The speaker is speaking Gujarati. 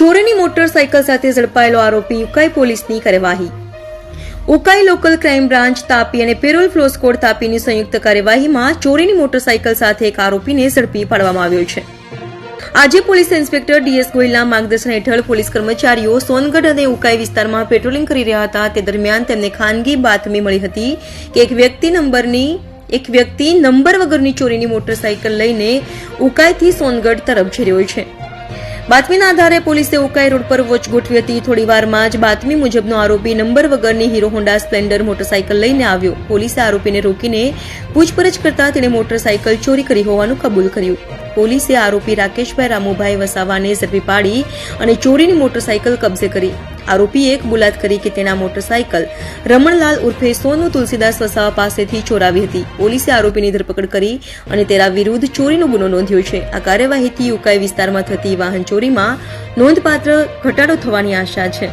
ચોરીની મોટરસાયકલ સાથે ઝડપાયેલો આરોપી ઉકાઈ પોલીસની કાર્યવાહી. Ukai local crime branch Tapi અને પેરોલ ફ્લો સ્કોડ તાપીની સંયુક્ત કાર્યવાહીમાં ચોરીની મોટરસાયકલ સાથે એક આરોપીને ઝડપી પાડવામાં આવ્યો છે. આજે પોલીસ ઇન્સ્પેક્ટર ડીએસ ગોયલના માર્ગદર્શન હેઠળ પોલીસ કર્મચારીઓ સોનગઢ અને ઉકાઈ વિસ્તારમાં પેટ્રોલિંગ કરી રહ્યા હતા. તે દરમિયાન તેમને ખાનગી બાતમી મળી હતી કે એક વ્યક્તિ નંબરની, એક વ્યક્તિ નંબર વગરની ચોરીની મોટરસાયકલ લઈને ઉકાઈથી સોનગઢ તરફ જઈ રહ્યો છે. બાતમીના આધારે પોલીસે ઉકાઈ રોડ પર વોચ ગોઠવી હતી. થોડી વારમાં જ બાતમી મુજબનો આરોપી નંબર વગરની હીરો હોન્ડા સ્પ્લેન્ડર મોટરસાયકલ લઈને આવ્યો. પોલીસે આરોપીને રોકીને પૂછપરછ કરતા તેણે મોટરસાયકલ ચોરી કરી હોવાનું કબૂલ કર્યું. પોલીસે આરોપી રાકેશભાઈ રામુભાઈ વસાવાને ઝડપી પાડી અને ચોરીની મોટરસાયકલ કબજે કરી. આરોપીએ કબૂલાત કરી કે તેના મોટરસાયકલ રમણલાલ ઉર્ફે સોનુ તુલસીદાસ વસાવા પાસેથી ચોરાવી હતી. પોલીસે આરોપીની ધરપકડ કરી અને તેના વિરુદ્ધ ચોરીનો ગુનો નોંધ્યો છે. આ કાર્યવાહીથી ઉકાઈ વિસ્તારમાં થતી વાહન ચોરીમાં નોંધપાત્ર ઘટાડો થવાની આશા છે.